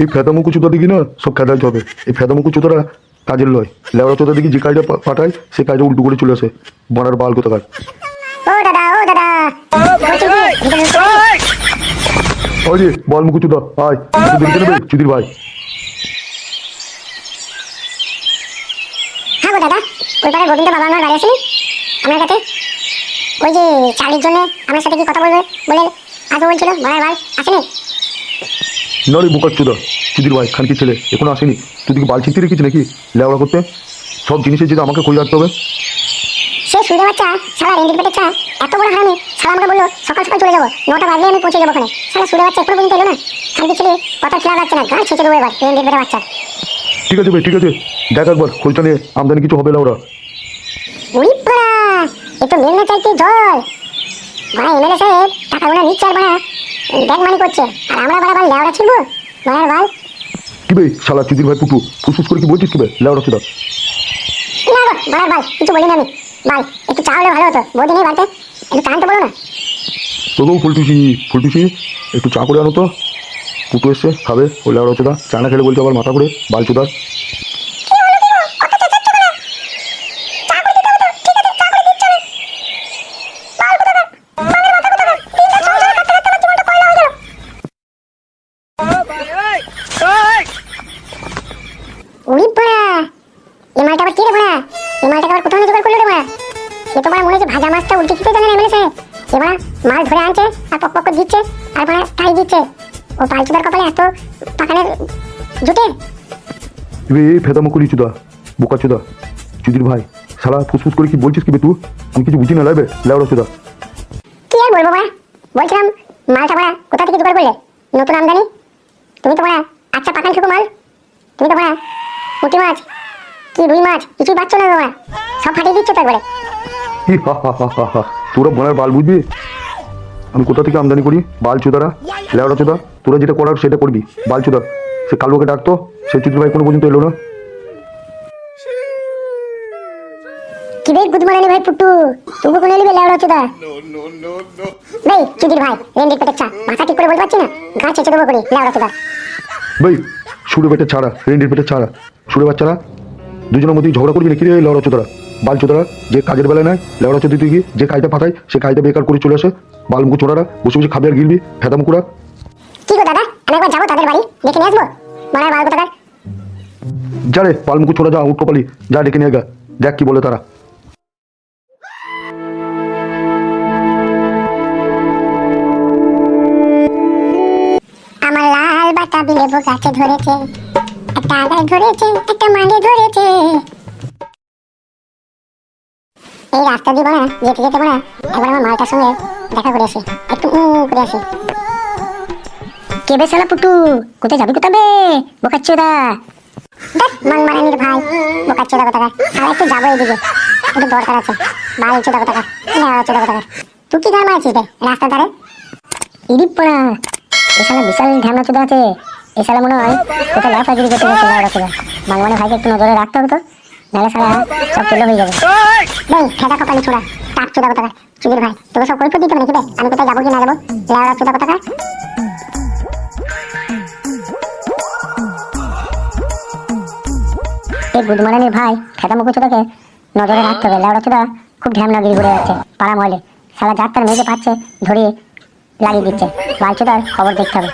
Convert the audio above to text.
এই ফেদামুকু চুতা দিকে না সব খেদাইতে হবে। এই ফেদামুকু চুতারা কাজের লয়। লেওড়া চোতা দিকে যে কাজটা পাঠায় সে কাজটা উল্টো করে চলে আসে। বনার বাল কোথাকার? ও দাদা ও দাদা। বলছি কি, ভিতরে ঢুকতে পারি? ওই যে বল মুকু চুদা আয়। একটু দেখে নেবে? চুদির ভাই। হ্যাঁ গো দাদা ওই পারে গোবিন্দ বাবা আমার বাড়ি আসেনি? আমার কাছে? ওই যে চাকরির জন্য আমার সাথে কি কথা বলবে বলে আজও বলছিল মরার বাল আসেনি? না রে বোকার চুদা। চুদির ভাই খানকি ছেলে এখনও আসেনি। তুই দিকে বাল ছিঁড়তে রেখেছি নাকি? লেওড়া করতে? সব জিনিসের যেটা আমাকে খোঁজ রাখতে হবে। সে সুরে বাচ্চা সালা রেন্ডির পেটে চা এত বড় হারামি সালা আমাকে বলল সকাল সকাল চলে যাব নটা বাজলে আমি পৌঁছে যাব ওখানে। সুরে বাচ্চা এখনও পর্যন্ত এলো না? খানকি ছেলে কথা খেলা যাচ্ছে না গান ছেঁচে দেবো এবার রেন্ডির পেটে বাচ্চা। ঠিক আছে ভাই ঠিক আছে। দেখ একবার খোঁজটা নিয়ে আমদানি কিছু হবে না ওরা উড়ি পড়া এ তো মেলনা চাইতে জল। মানে এমএলএ সাহেব টাকা নিচ্ছে আর বাড়া ব্যাগ মানি করছে আর আমরা বাড়া বাল লেওড়া ছিলবো? মায়ের বাল? কি বে শালা চুদির ভাই পুটু ফুসফুস করে কি বলছিস কি বে? লেওড়া চুদা না গো বাল কিছু বলি না আমি। বাল একটু চা হলে ভালো হতো। বৌদি নেই বাড়তে? একটু বলো না। তোকেও ফুলটুসি ফুলটুসি একটু চা করে আনো তো। পুটু এসছে খাবে। ও লেওড়া চুদা চা না খেলে বলছে আবার মাথা করে বাল চুদার উড়ি পড়া এই মালটা আবার কি রে পড়া এই মালটাকে আবার কোথাও জোগাড় করল রে পড়া সে তো পড়া মনে হচ্ছে ভাজা মাছটা উল্টে খেতে জানেন এমএলএ সাহেব এবার মাল ধরে আনছে আর পক পক দিচ্ছে আর পড়া টাই দিচ্ছে। ও পালচুদার কপালে এত পাকানের জুটে। এবে এই ফেদামুকুরি চুদা বোকা চুদা চুদির ভাই শালা ফুসফুস করে কি বলছিস কি বে আমি কিছু বুঝি না লাগবে লেওড়া চুদা। কি আর বলব পড়া বলছিলাম মালটা কোথা থেকে জোগাড় করলে? নতুন আমদানি? তুমি তো পড়া আচ্ছা পাকান শুকো মাল। তুমি তো পুঁটি মাছ। কি রুই মাছ? কিছুই পাচ্ছ না তোমরা সব ফাটিয়ে দিচ্ছ তো একবারে। তোরা বোনার বাল বুঝবি? আমি কোথা থেকে আমদানি করি? বাল চুদারা? লেওড়া চুদা? তোরা যেটা করার সেটা করবি। বাল চুদা সে কালুকে ডাকতো সে চুদির ভাই কোনো পর্যন্ত এলো না। কি বে গুদমারানি ভাই পুট্টু? তুমি কোনে নিবে লেওড়া চুদা? ভাই চুদির ভাই রেন্ডির পেটের চা। মাথা ঠিক করে বলতে পারছি না? গা চেঁচে দেবো করে লেওড়া চুদা। ভাই সুরে পেটে ছাড়া রেন্ডির পেটে ছাড়া। সুরে বাচ্চারা দুজনের মধ্যেই ঝগড়া করবি না। কি রে লেওড়া চোদরা বাল চোদরা যে কাজের বেলায় নাই লেওড়া চোদি তুই যে কাজটা পাঠায় সে কাজটা বেকার করে চলে আসে। বালমুকু চোরারা বসে বসে খাবে আর গিলবি ফেদামুকুরা কি গো দাদা আমি একবার যাব তাদের বাড়ি দেখে নিয়ে আসব? মারার বাল কোথাকার? যা রে বালমুকু চোরা যা উঠ যা ডেকে নিয়ে গা। দেখ কি বলে তারা। আমার লাল বাটা বিলেবু গাছে ধরেছে। আগায় ধরেছে একটা মাঠে ধরেছে। এই রাস্তা দিয়ে বনা যেতে যেতে বনা একবার আমার মালটার সঙ্গে দেখা করে আসি, একটু উ করে আসি। কে বে শালা পুটু, কোথায় যাবি কোথাবে? বোকাচ্চোদা। মাং মারানির ভাই, বোকাচ্চোদা কোথাকার। আর একটু যাব এদিকে একটু দরকার আছে বাল চোদা কোথাকার চোদা কোথাকার। তুই কি গান মারছিস রে, রাস্তার ধারে? ইডিপ পড়া এ শালা বিশাল ঢ্যামনা চোদা আছে। এ শালা মনে হয় এটা কোথায় লাফাগিরি করতে গেছে লাউড়া চোদা বাংলানে ভাইকে একটু নজরে রাখতে হবে তো নাহলে শালা সব তেলো হয়ে যাবে। দেই ফেদা কপালি ছোড়া, টাক চোদা কোথাকার চুদির ভাই, তোকে সব কৈফত দিতে নাকি বে? আমি কোথায় যাব কি না যাব? লাউড়া চোদা কোথাকার এই গুদমারানির ভাই ফেদা মুখো চোদাকে নজরে রাখতে হবে। লাউড়া চোদা খুব ঢ্যামনাগিরি ঘুরে যাচ্ছে, পাড়া মহলে। শালা যার তার মেয়েকে পাচ্ছে, ধরিয়ে লাগিয়ে দিচ্ছে। বালচোদার খবর দেখতে হবে।